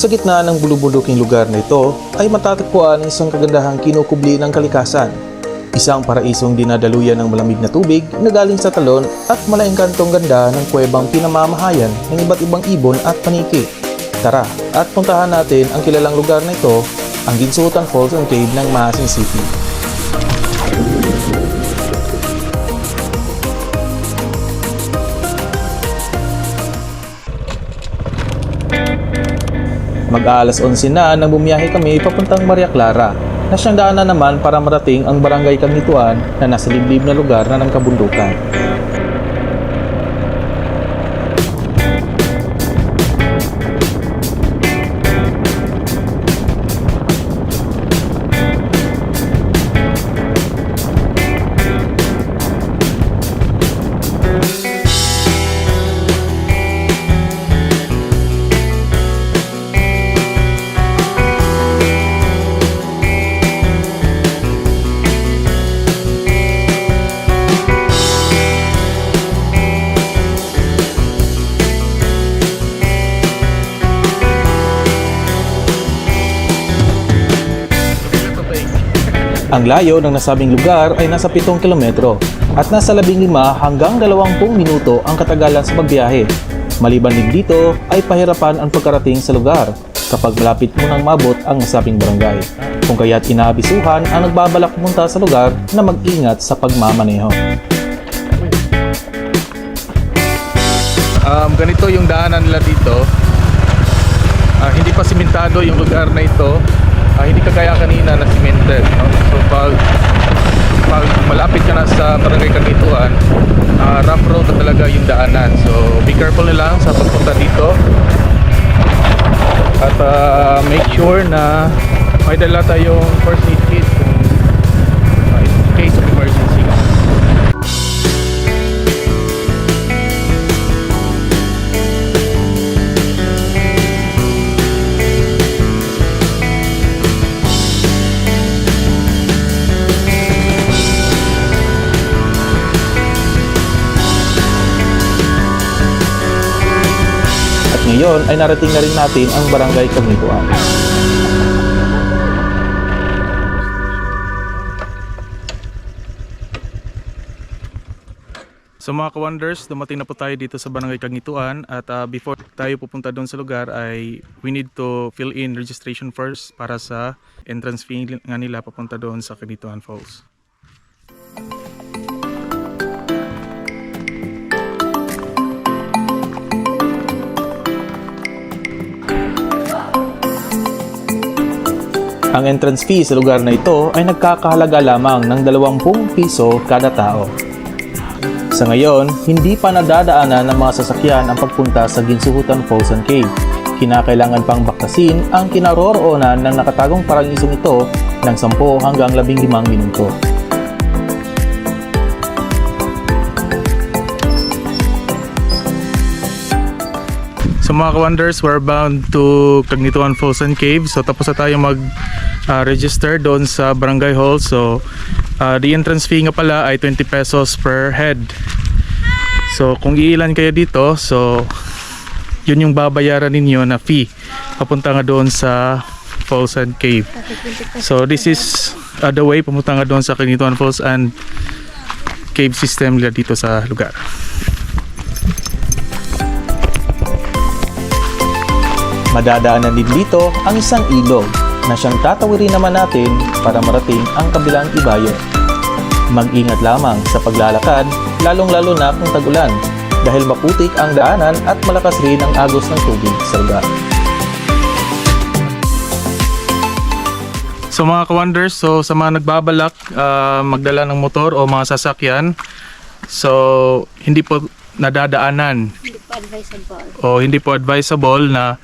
Sa gitna ng bulubuluking lugar na ito ay matatagpuan ang isang kagandahang kinukubli ng kalikasan. Isang paraisong dinadaluyan ng malamig na tubig na galing sa talon at malaengkantong ganda ng kuwebang pinamamahayan ng iba't ibang ibon at paniki. Tara at puntahan natin ang kilalang lugar na ito, ang Ginsutan Falls and Cave ng Maasin City. Mag-aalas 11 na nang bumiyahe kami papuntang Maria Clara na siyang daanan naman para marating ang barangay Kagnituan na nasa liblib na lugar na ng kabundukan. Ang layo ng nasabing lugar ay nasa 7 kilometro at nasa 15 hanggang 20 minuto ang katagalan sa pagbiyahe. Maliban din dito ay pahirapan ang pagkarating sa lugar kapag malapit mo nang mabot ang nasabing barangay. Kung kaya't inaabisuhan ang nagbabalak pumunta sa lugar na mag-ingat sa pagmamaneho. Um, ganito yung daanan nila dito. Ah, hindi pa simentado yung lugar na ito. Ah, hindi kagaya kanina na cemented. No? So pag, pag malapit ka na sa barangay Kanituan, ah, rough road na talaga yung daanan. So be careful na lang sa pagpunta dito. At ah, make sure na may dala tayong first aid kit ngayon ay narating na rin natin ang barangay Kagnituan. So mga ka-wonders, dumating na po tayo dito sa Barangay Kagituan at ah, before tayo pupunta doon sa lugar ay we need to fill in registration first para sa entrance fee nga nila papunta doon sa Kagituan Falls. Ang entrance fee sa lugar na ito ay nagkakahalaga lamang ng 20 piso kada tao. Sa ngayon, hindi pa nadadaanan ng mga sasakyan ang pagpunta sa Ginsuhutan and Cave. Kinakailangan pang baktasin ang kinaroroonan ng nakatagong parangisong ito ng 10 hanggang 15 minuto. So mga ka-wonders, we're bound to Kagituan Falls and Cave. So tapos na tayo mag-register doon sa Barangay Hall. So ah, the entrance fee nga pala ay 20 pesos per head. So kung iilan kayo dito, so yun yung babayaran ninyo na fee papunta nga doon sa Falls and Cave. So this is uh, the way pumunta nga doon sa Kagituan Falls and Cave system nila dito sa lugar. Madadaanan din dito ang isang ilog na siyang tatawirin naman natin para marating ang kabilang ibayo. Mag-ingat lamang sa paglalakad, lalong-lalo na kung tagulan dahil maputik ang daanan at malakas rin ang agos ng tubig sa lugar. So mga ka-wonders, so sa mga nagbabalak ah, magdala ng motor o mga sasakyan, so hindi po nadadaanan Hindi po advisable. o hindi po advisable na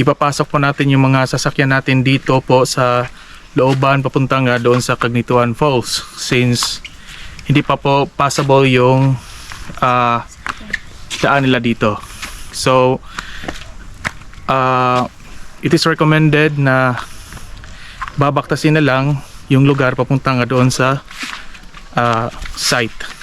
ipapasok po natin yung mga sasakyan natin dito po sa looban papunta nga doon sa Kagnituan Falls since hindi pa po passable yung ah, daan nila dito. So ah, it is recommended na babaktasin na lang yung lugar papunta nga doon sa ah, site.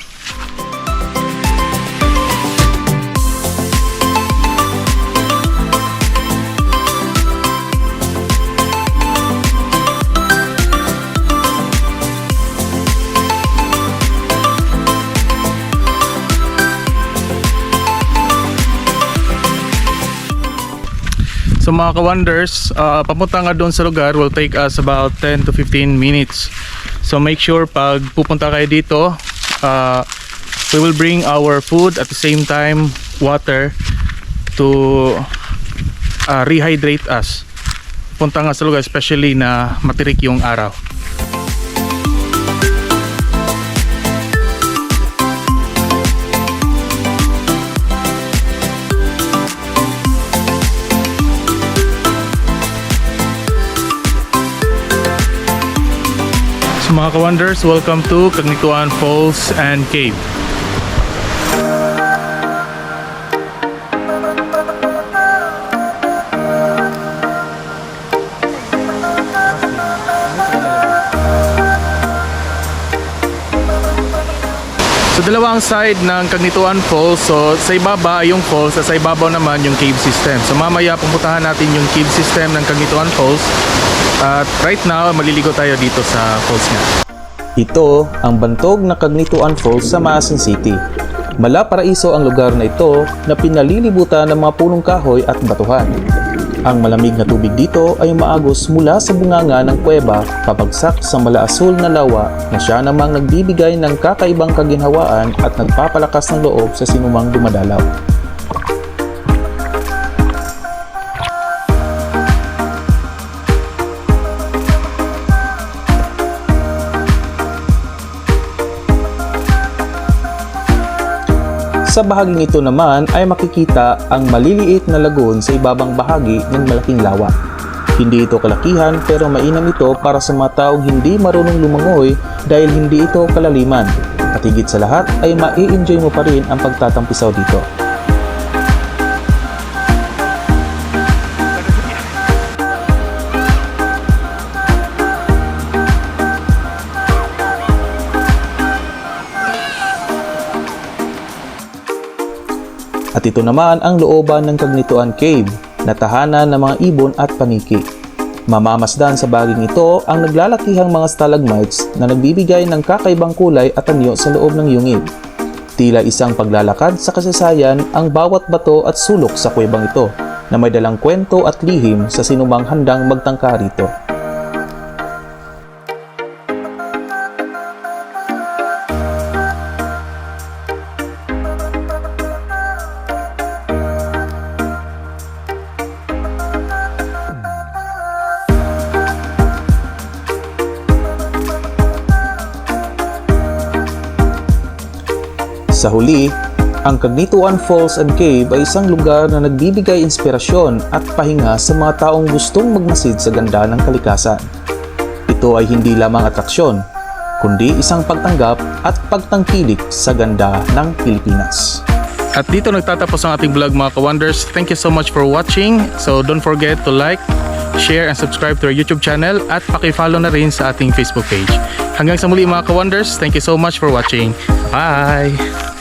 So mga ka-wonders, uh, papunta nga doon sa lugar will take us about 10 to 15 minutes. So make sure pag pupunta kayo dito, uh, we will bring our food at the same time water to uh, rehydrate us. Punta nga sa lugar especially na matirik yung araw. Mga ka-wonders, welcome to Cagnituan Falls and Cave. So dalawang side ng Cagnituan Falls. So sa ibaba yung falls, at sa ibabaw naman yung cave system. So mamaya pupuntahan natin yung cave system ng Cagnituan Falls. At right now, maliligo tayo dito sa falls nga. Ito ang bantog na Cagnituan Falls sa Maasin City. Malaparaiso ang lugar na ito na pinalilibutan ng mga punong kahoy at batuhan. Ang malamig na tubig dito ay maagos mula sa bunganga ng kuweba pabagsak sa malaasul na lawa na siya namang nagbibigay ng kakaibang kaginhawaan at nagpapalakas ng loob sa sinumang dumadalaw. Sa bahaging ito naman ay makikita ang maliliit na lagoon sa ibabang bahagi ng malaking lawa. Hindi ito kalakihan pero mainam ito para sa mga taong hindi marunong lumangoy dahil hindi ito kalaliman. At higit sa lahat ay mai-enjoy mo pa rin ang pagtatampisaw dito. At ito naman ang looban ng Cagnituan Cave na tahanan ng mga ibon at paniki. Mamamasdan sa baging ito ang naglalakihang mga stalagmites na nagbibigay ng kakaibang kulay at anyo sa loob ng yungib. Tila isang paglalakad sa kasaysayan ang bawat bato at sulok sa kuwebang ito na may dalang kwento at lihim sa sinumang handang magtangka rito. Sa huli, ang Cagnituan Falls and Cave ay isang lugar na nagbibigay inspirasyon at pahinga sa mga taong gustong magmasid sa ganda ng kalikasan. Ito ay hindi lamang atraksyon, kundi isang pagtanggap at pagtangkilik sa ganda ng Pilipinas. At dito nagtatapos ang ating vlog mga ka-wonders. Thank you so much for watching. So don't forget to like, share, and subscribe to our YouTube channel at paki-follow na rin sa ating Facebook page. Hanggang sa muli mga ka-wonders, thank you so much for watching. Bye!